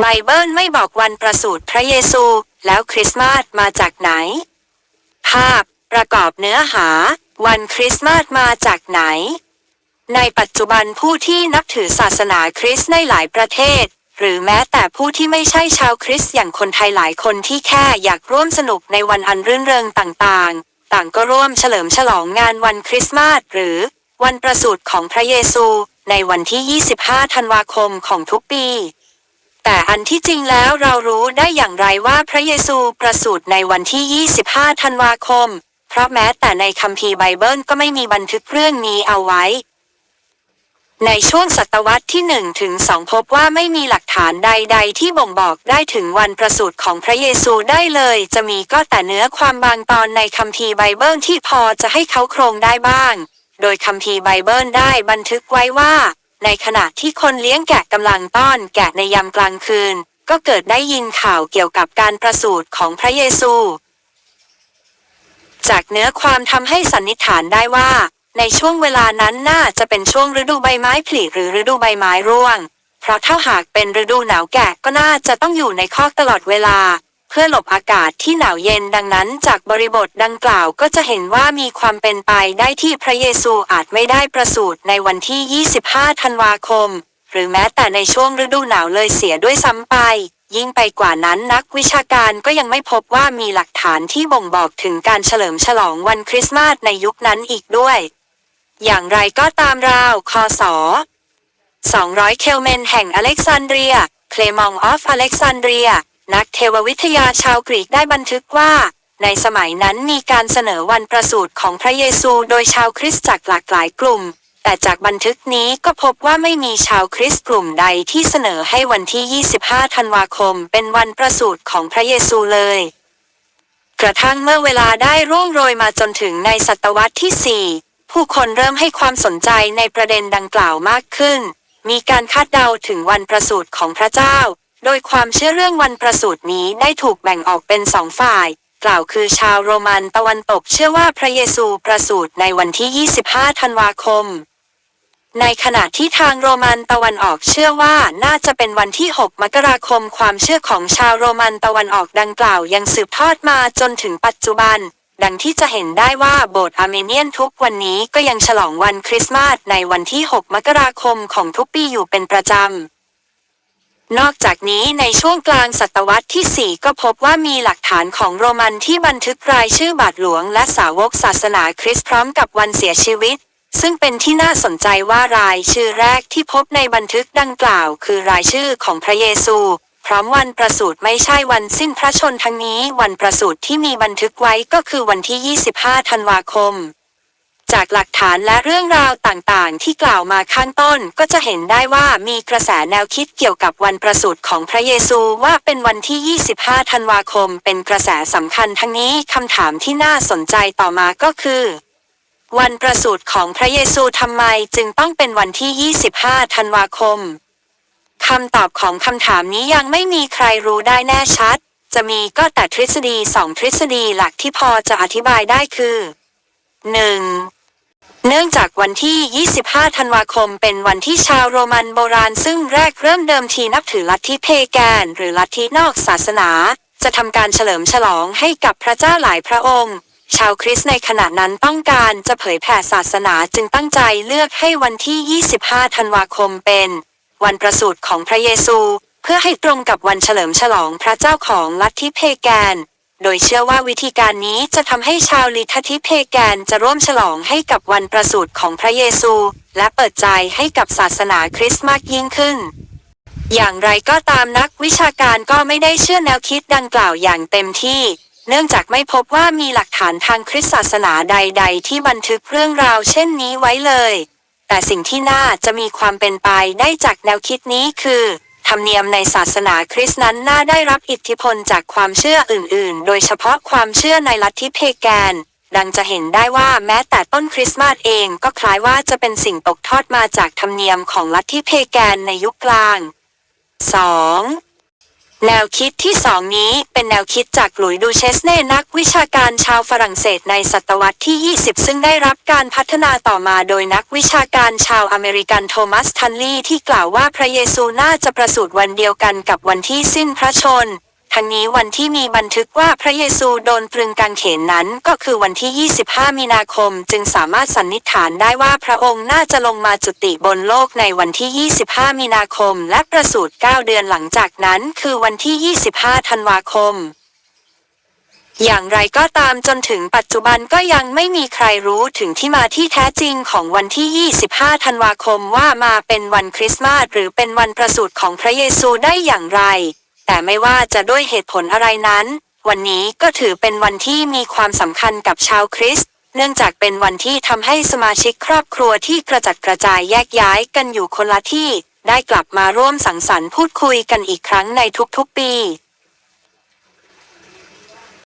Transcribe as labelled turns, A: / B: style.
A: ไบเบิลไม่บอกวันประสูติพระเยซู แล้วคริสต์มาสมาจากไหน ภาพ ประกอบเนื้อหา วันคริสต์มาสมาจากไหน ในปัจจุบันผู้ที่นับถือศาสนาคริสต์ในหลายประเทศ หรือแม้แต่ผู้ที่ไม่ใช่ชาวคริสต์อย่างคนไทยหลายคนที่แค่อยากร่วมสนุกในวันอันรื่นเริงต่างๆ ต่างก็ร่วมเฉลิมฉลองงานวันคริสต์มาสหรือ วันประสูติของพระเยซู ในวันที่ 25 ธันวาคมของทุกปี แต่อันที่จริงแล้วเรารู้ได้อย่างไรว่าพระเยซูประสูติในวันที่ 25 ธันวาคม เพราะแม้แต่ในคัมภีร์ไบเบิลก็ไม่มีบันทึกเรื่องนี้เอาไว้ ในช่วงศตวรรษที่1ถึง2พบว่าไม่มีหลักฐานใด ๆ ที่บ่งบอกได้ถึงวันประสูติของพระเยซูได้เลย จะมีก็แต่เนื้อความบางตอนในคัมภีร์ไบเบิลที่พอจะให้เขาโครงได้บ้าง โดยคัมภีร์ไบเบิลได้บันทึกไว้ว่า ในขณะที่คนเลี้ยงแกะกำลังต้อนแกะในยามกลางคืน ก็เกิดได้ยินข่าวเกี่ยวกับการประสูติของพระเยซู จากเนื้อความทำให้สันนิษฐานได้ว่า ในช่วงเวลานั้นน่าจะเป็นช่วงฤดูใบไม้ผลิหรือฤดูใบไม้ร่วง เพราะถ้าหากเป็นฤดูหนาวแกะก็น่าจะต้องอยู่ในคอกตลอดเวลา เพื่อหลบอากาศที่หนาวเย็นดังนั้นจากบริบทดังกล่าวก็จะเห็นว่ามีความเป็นไปได้ที่พระเยซูอาจไม่ได้ประสูติในวันที่ 25 ธันวาคม หรือแม้แต่ในช่วงฤดูหนาวเลยเสียด้วยซ้ำไป ยิ่งไปกว่านั้นนักวิชาการก็ยังไม่พบว่ามีหลักฐานที่บ่งบอกถึงการเฉลิมฉลองวันคริสต์มาสในยุคนั้นอีกด้วย อย่างไรก็ตามราวคศ200 เคลเมนแห่งอเล็กซานเดรีย เคลมองออฟอเล็กซานเดรีย นักเทววิทยาชาวกรีกได้บันทึกว่า ในสมัยนั้นมีการเสนอวันประสูติของพระเยซูโดยชาวคริสต์จากหลากหลายกลุ่ม แต่จากบันทึกนี้ก็พบว่าไม่มีชาวคริสต์กลุ่มใดที่เสนอให้วันที่ 25 ธันวาคม เป็นวันประสูติของพระเยซูเลย กระทั่งเมื่อเวลาได้ร่วงโรยมาจนถึงในศตวรรษที่ 4 ผู้คนเริ่มให้ความสนใจในประเด็นดังกล่าวมากขึ้นมีการคาดเดาถึงวันประสูติของพระเจ้า โดยความเชื่อเรื่องวันประสูตินี้ได้ถูกแบ่งออกเป็นสองฝ่าย กล่าวคือชาวโรมันตะวันตกเชื่อว่าพระเยซูประสูติในวันที่ 25 ธันวาคม ในขณะที่ทางโรมันตะวันออกเชื่อว่าน่าจะเป็นวันที่ 6 มกราคม ความเชื่อของชาวโรมันตะวันออกดังกล่าวยังสืบทอดมาจนถึงปัจจุบัน ดังที่จะเห็นได้ว่าโบสถ์อาร์เมเนียนทุกวันนี้ก็ยังฉลองวันคริสต์มาสในวันที่ 6 มกราคมของทุกปีอยู่เป็นประจำ นอกจากนี้ในช่วงกลางศตวรรษที่ 4 ก็พบว่ามีหลักฐานของโรมันที่บันทึกรายชื่อบาทหลวงและสาวกศาสนาคริสต์พร้อมกับวันเสียชีวิต ซึ่งเป็นที่น่าสนใจว่ารายชื่อแรกที่พบในบันทึกดังกล่าว คือรายชื่อของพระเยซู พร้อมวันประสูติไม่ใช่วันสิ้นพระชนทั้งนี้ วันประสูติที่มีบันทึกไว้ก็คือวันที่ 25 ธันวาคม จากหลักฐานและเรื่องราวต่างๆ ที่กล่าวมาข้างต้นก็จะเห็นได้ว่ามีกระแสแนวคิดเกี่ยวกับวันประสูติของพระเยซูว่าเป็นวันที่ 25 ธันวาคม เป็นกระแสสำคัญทั้งนี้คำถามที่น่าสนใจต่อมาก็คือ วันประสูติของพระเยซูทำไมจึงต้องเป็นวันที่ 25 ธันวาคมคำตอบของคำถามนี้ยังไม่มีใครรู้ได้แน่ชัด จะมีก็แต่ทฤษฎีสองทฤษฎีหลักที่พอจะอธิบายได้คือ 1. เนื่องจากวันที่ 25 ธันวาคม เป็นวันที่ชาวโรมันโบราณซึ่งแรกเริ่มเดิมทีนับถือลัทธิเพแกน หรือลัทธินอกศาสนา จะทำการเฉลิมฉลองให้กับพระเจ้าหลายพระองค์ ชาวคริสต์ในขณะนั้นต้องการจะเผยแผ่ศาสนาจึงตั้งใจเลือกให้วันที่ 25 ธันวาคมเป็น วันประสูติของพระเยซู เพื่อให้ตรงกับวันเฉลิมฉลองพระเจ้าของลัทธิเพแกน โดยเชื่อว่าวิธีการนี้จะทำให้ชาวลิทธิเพแกนจะร่วมฉลองให้กับวันประสูติของพระเยซู และเปิดใจให้กับศาสนาคริสต์มากยิ่งขึ้น อย่างไรก็ตามนักวิชาการก็ไม่ได้เชื่อแนวคิดดังกล่าวอย่างเต็มที่ เนื่องจากไม่พบว่ามีหลักฐานทางคริสตศาสนาใด ๆ ที่บันทึกเรื่องราวเช่นนี้ไว้เลย แต่สิ่งที่น่าจะมีความเป็นไปได้จากแนวคิดนี้คือ ธรรมเนียมในศาสนาคริสต์นั้นน่าได้รับอิทธิพลจากความเชื่ออื่น ๆ โดยเฉพาะความเชื่อในลัทธิเพแกน ดังจะเห็นได้ว่าแม้แต่ต้นคริสต์มาสเองก็คล้ายว่าจะเป็นสิ่งตกทอดมาจากธรรมเนียมของลัทธิเพแกนในยุคกลาง 2. แนวคิดที่สองนี้เป็นแนวคิดจากหลุยดูเชสเน่นักวิชาการชาวฝรั่งเศสในศตวรรษที่ 20 ซึ่งได้รับการพัฒนาต่อมาโดยนักวิชาการชาวอเมริกันโทมัสทันลีที่กล่าวว่าพระเยซูน่าจะประสูติวันเดียวกันกับวันที่สิ้นพระชน ทั้งนี้วันที่มีบันทึกว่าพระเยซูโดนตรึงกางเขนนั้นก็คือวันที่ 25 มีนาคม จึงสามารถสันนิษฐานได้ว่าพระองค์น่าจะลงมาจุติบนโลกในวันที่ 25 มีนาคม และประสูติ9เดือนหลังจากนั้นคือวันที่ 25 ธันวาคมอย่างไรก็ตามจนถึงปัจจุบันก็ยังไม่มีใครรู้ถึงที่มาที่แท้จริงของวันที่ 25 ธันวาคมว่ามาเป็นวันคริสต์มาสหรือเป็นวันประสูติของพระเยซูได้อย่างไร แต่ไม่ว่าจะด้วยเหตุผลอะไรนั้น วันนี้ก็ถือเป็นวันที่มีความสำคัญกับชาวคริสต์เนื่องจากเป็นวันที่ทำให้สมาชิกครอบครัวที่กระจัดกระจายแยกย้ายกันอยู่คนละที่ ได้กลับมาร่วมสังสรรค์พูดคุยกันอีกครั้งในทุกๆปี